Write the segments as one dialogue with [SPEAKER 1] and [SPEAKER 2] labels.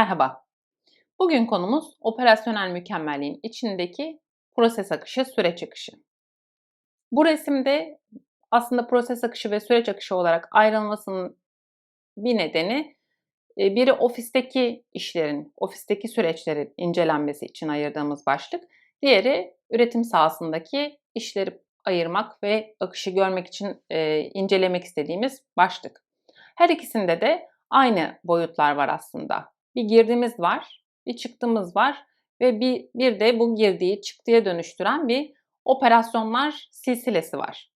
[SPEAKER 1] Merhaba. Bugün konumuz operasyonel mükemmelliğin içindeki proses akışı, süreç akışı. Bu resimde aslında proses akışı ve süreç akışı olarak ayrılmasının bir nedeni e, biri ofisteki işlerin, ofisteki süreçlerin incelenmesi için ayırdığımız başlık. Diğeri üretim sahasındaki işleri ayırmak ve akışı görmek için e, incelemek istediğimiz başlık. Her ikisinde de aynı boyutlar var aslında bir girdimiz var, bir çıktımız var ve bir, bir de bu girdiği çıktıya dönüştüren bir operasyonlar silsilesi var.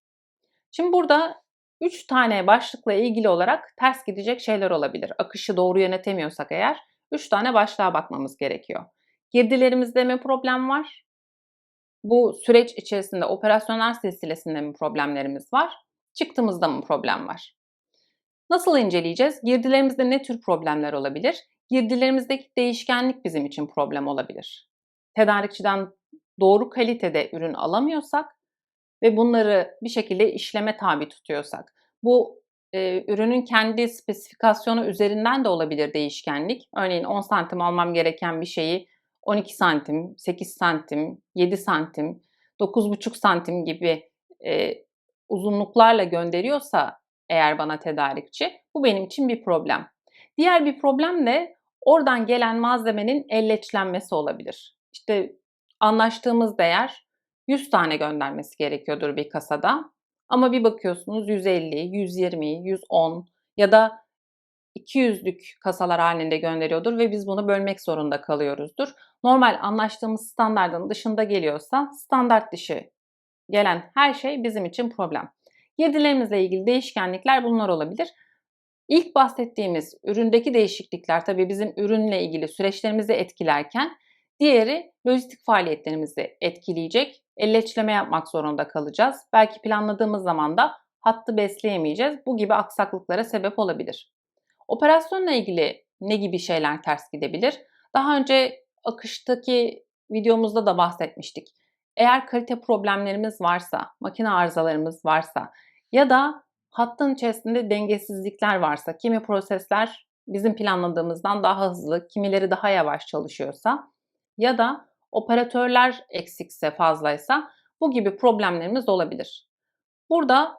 [SPEAKER 1] Şimdi burada 3 tane başlıkla ilgili olarak ters gidecek şeyler olabilir. Akışı doğru yönetemiyorsak eğer 3 tane başlığa bakmamız gerekiyor. Girdilerimizde mi problem var? Bu süreç içerisinde operasyonel silsilesinde mi problemlerimiz var? Çıktığımızda mı problem var? Nasıl inceleyeceğiz? Girdilerimizde ne tür problemler olabilir? Girdilerimizdeki değişkenlik bizim için problem olabilir. Tedarikçiden doğru kalitede ürün alamıyorsak ve bunları bir şekilde işleme tabi tutuyorsak, bu e, ürünün kendi spesifikasyonu üzerinden de olabilir değişkenlik. Örneğin 10 santim almam gereken bir şeyi 12 santim, 8 santim, 7 santim, 9,5 santim gibi e, uzunluklarla gönderiyorsa eğer bana tedarikçi bu benim için bir problem. Diğer bir problem de oradan gelen malzemenin elleçlenmesi olabilir. İşte anlaştığımız değer 100 tane göndermesi gerekiyordur bir kasada. Ama bir bakıyorsunuz 150, 120, 110 ya da 200'lük kasalar halinde gönderiyordur ve biz bunu bölmek zorunda kalıyoruzdur. Normal anlaştığımız standartın dışında geliyorsa standart dışı gelen her şey bizim için problem. Girdilerimizle ilgili değişkenlikler bunlar olabilir. İlk bahsettiğimiz üründeki değişiklikler tabii bizim ürünle ilgili süreçlerimizi etkilerken diğeri lojistik faaliyetlerimizi etkileyecek. Elleçleme yapmak zorunda kalacağız. Belki planladığımız zaman da hattı besleyemeyeceğiz. Bu gibi aksaklıklara sebep olabilir. Operasyonla ilgili ne gibi şeyler ters gidebilir? Daha önce akıştaki videomuzda da bahsetmiştik. Eğer kalite problemlerimiz varsa, makine arızalarımız varsa ya da hattın içerisinde dengesizlikler varsa, kimi prosesler bizim planladığımızdan daha hızlı, kimileri daha yavaş çalışıyorsa ya da operatörler eksikse, fazlaysa bu gibi problemlerimiz olabilir. Burada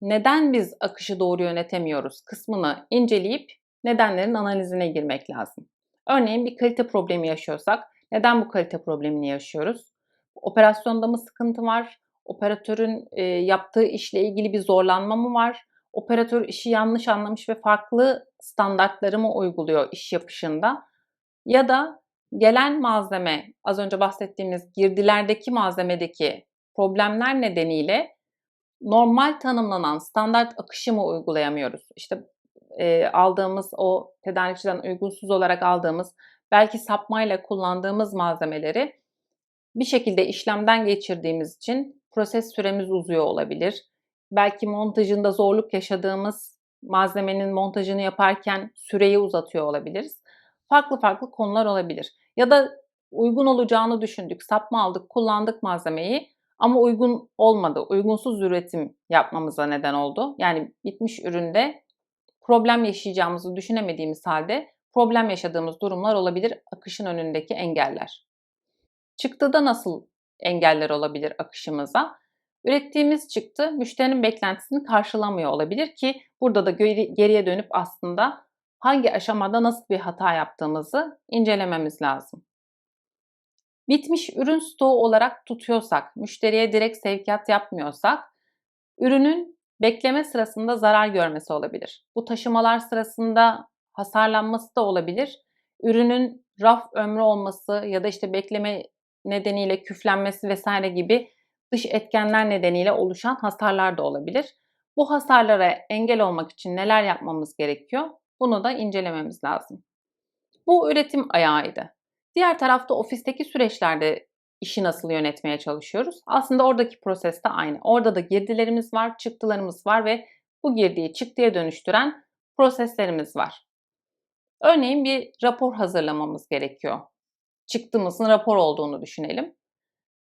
[SPEAKER 1] neden biz akışı doğru yönetemiyoruz kısmını inceleyip nedenlerin analizine girmek lazım. Örneğin bir kalite problemi yaşıyorsak neden bu kalite problemini yaşıyoruz? Operasyonda mı sıkıntı var? Operatörün e, yaptığı işle ilgili bir zorlanma mı var? Operatör işi yanlış anlamış ve farklı standartları mı uyguluyor iş yapışında? Ya da gelen malzeme, az önce bahsettiğimiz girdilerdeki malzemedeki problemler nedeniyle normal tanımlanan standart akışı mı uygulayamıyoruz? İşte e, aldığımız o tedarikçiden uygunsuz olarak aldığımız belki sapmayla kullandığımız malzemeleri bir şekilde işlemden geçirdiğimiz için proses süremiz uzuyor olabilir. Belki montajında zorluk yaşadığımız malzemenin montajını yaparken süreyi uzatıyor olabiliriz. Farklı farklı konular olabilir. Ya da uygun olacağını düşündük, sapma aldık, kullandık malzemeyi ama uygun olmadı. Uygunsuz üretim yapmamıza neden oldu. Yani bitmiş üründe problem yaşayacağımızı düşünemediğimiz halde problem yaşadığımız durumlar olabilir. Akışın önündeki engeller. Çıktıda nasıl engeller olabilir akışımıza. Ürettiğimiz çıktı müşterinin beklentisini karşılamıyor olabilir ki burada da geriye dönüp aslında hangi aşamada nasıl bir hata yaptığımızı incelememiz lazım. Bitmiş ürün stoğu olarak tutuyorsak, müşteriye direkt sevkiyat yapmıyorsak, ürünün bekleme sırasında zarar görmesi olabilir. Bu taşımalar sırasında hasarlanması da olabilir. Ürünün raf ömrü olması ya da işte bekleme nedeniyle küflenmesi vesaire gibi dış etkenler nedeniyle oluşan hasarlar da olabilir. Bu hasarlara engel olmak için neler yapmamız gerekiyor? Bunu da incelememiz lazım. Bu üretim ayağıydı. Diğer tarafta ofisteki süreçlerde işi nasıl yönetmeye çalışıyoruz? Aslında oradaki proses de aynı. Orada da girdilerimiz var, çıktılarımız var ve bu girdiği çıktıya dönüştüren proseslerimiz var. Örneğin bir rapor hazırlamamız gerekiyor çıktığımızın rapor olduğunu düşünelim.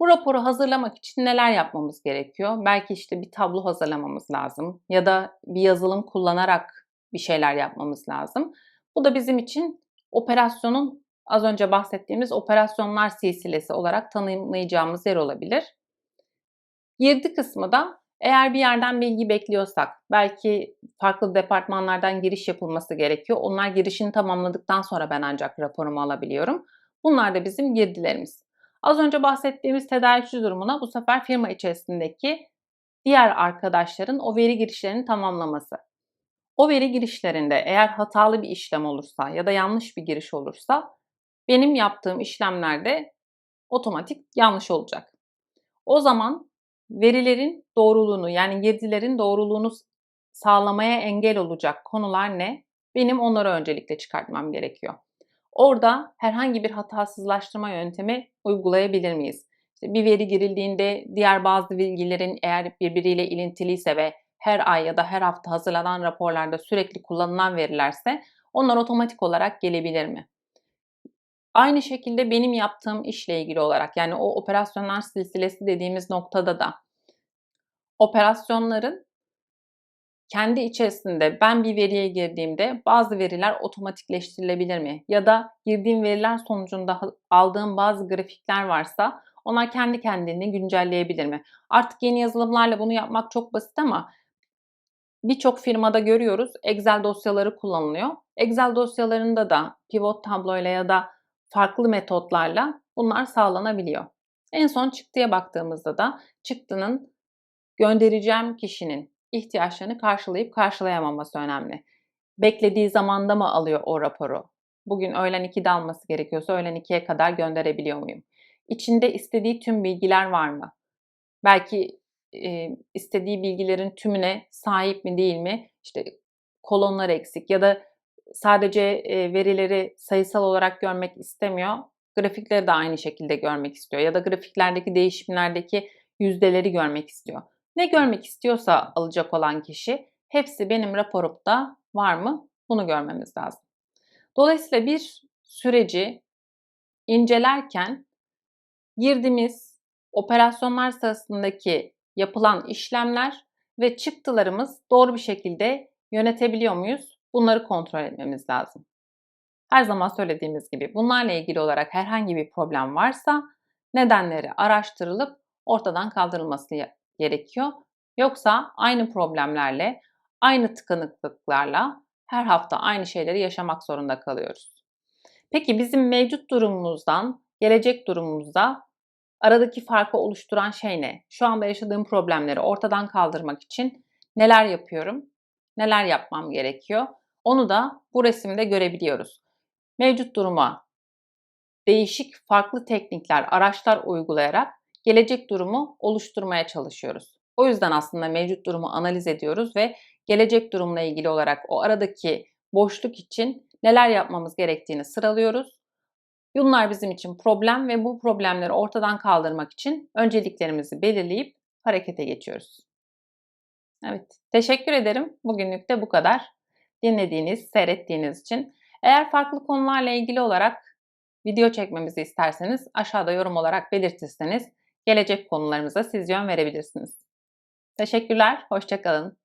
[SPEAKER 1] Bu raporu hazırlamak için neler yapmamız gerekiyor? Belki işte bir tablo hazırlamamız lazım ya da bir yazılım kullanarak bir şeyler yapmamız lazım. Bu da bizim için operasyonun az önce bahsettiğimiz operasyonlar silsilesi olarak tanımlayacağımız yer olabilir. Girdi kısmı da eğer bir yerden bilgi bekliyorsak, belki farklı departmanlardan giriş yapılması gerekiyor. Onlar girişini tamamladıktan sonra ben ancak raporumu alabiliyorum. Bunlar da bizim girdilerimiz. Az önce bahsettiğimiz tedarikçi durumuna bu sefer firma içerisindeki diğer arkadaşların o veri girişlerini tamamlaması. O veri girişlerinde eğer hatalı bir işlem olursa ya da yanlış bir giriş olursa benim yaptığım işlemlerde otomatik yanlış olacak. O zaman verilerin doğruluğunu yani girdilerin doğruluğunu sağlamaya engel olacak konular ne? Benim onları öncelikle çıkartmam gerekiyor. Orada herhangi bir hatasızlaştırma yöntemi uygulayabilir miyiz? İşte bir veri girildiğinde diğer bazı bilgilerin eğer birbiriyle ilintiliyse ve her ay ya da her hafta hazırlanan raporlarda sürekli kullanılan verilerse onlar otomatik olarak gelebilir mi? Aynı şekilde benim yaptığım işle ilgili olarak yani o operasyonlar silsilesi dediğimiz noktada da operasyonların kendi içerisinde ben bir veriye girdiğimde bazı veriler otomatikleştirilebilir mi? Ya da girdiğim veriler sonucunda aldığım bazı grafikler varsa onlar kendi kendini güncelleyebilir mi? Artık yeni yazılımlarla bunu yapmak çok basit ama birçok firmada görüyoruz Excel dosyaları kullanılıyor. Excel dosyalarında da pivot tabloyla ya da farklı metotlarla bunlar sağlanabiliyor. En son çıktıya baktığımızda da çıktının göndereceğim kişinin ihtiyaçlarını karşılayıp karşılayamaması önemli. Beklediği zamanda mı alıyor o raporu? Bugün öğlen 2'de alması gerekiyorsa öğlen 2'ye kadar gönderebiliyor muyum? İçinde istediği tüm bilgiler var mı? Belki e, istediği bilgilerin tümüne sahip mi değil mi? İşte kolonlar eksik ya da sadece e, verileri sayısal olarak görmek istemiyor. Grafikleri de aynı şekilde görmek istiyor ya da grafiklerdeki değişimlerdeki yüzdeleri görmek istiyor. Ne görmek istiyorsa alacak olan kişi hepsi benim raporumda var mı? Bunu görmemiz lazım. Dolayısıyla bir süreci incelerken girdiğimiz operasyonlar sırasındaki yapılan işlemler ve çıktılarımız doğru bir şekilde yönetebiliyor muyuz? Bunları kontrol etmemiz lazım. Her zaman söylediğimiz gibi bunlarla ilgili olarak herhangi bir problem varsa nedenleri araştırılıp ortadan kaldırılması gerekiyor. Yoksa aynı problemlerle, aynı tıkanıklıklarla her hafta aynı şeyleri yaşamak zorunda kalıyoruz. Peki bizim mevcut durumumuzdan gelecek durumumuzda aradaki farkı oluşturan şey ne? Şu anda yaşadığım problemleri ortadan kaldırmak için neler yapıyorum? Neler yapmam gerekiyor? Onu da bu resimde görebiliyoruz. Mevcut duruma değişik farklı teknikler, araçlar uygulayarak gelecek durumu oluşturmaya çalışıyoruz. O yüzden aslında mevcut durumu analiz ediyoruz ve gelecek durumla ilgili olarak o aradaki boşluk için neler yapmamız gerektiğini sıralıyoruz. Bunlar bizim için problem ve bu problemleri ortadan kaldırmak için önceliklerimizi belirleyip harekete geçiyoruz. Evet, teşekkür ederim. Bugünlük de bu kadar. Dinlediğiniz, seyrettiğiniz için. Eğer farklı konularla ilgili olarak video çekmemizi isterseniz aşağıda yorum olarak belirtirseniz gelecek konularımıza siz yön verebilirsiniz. Teşekkürler, hoşçakalın.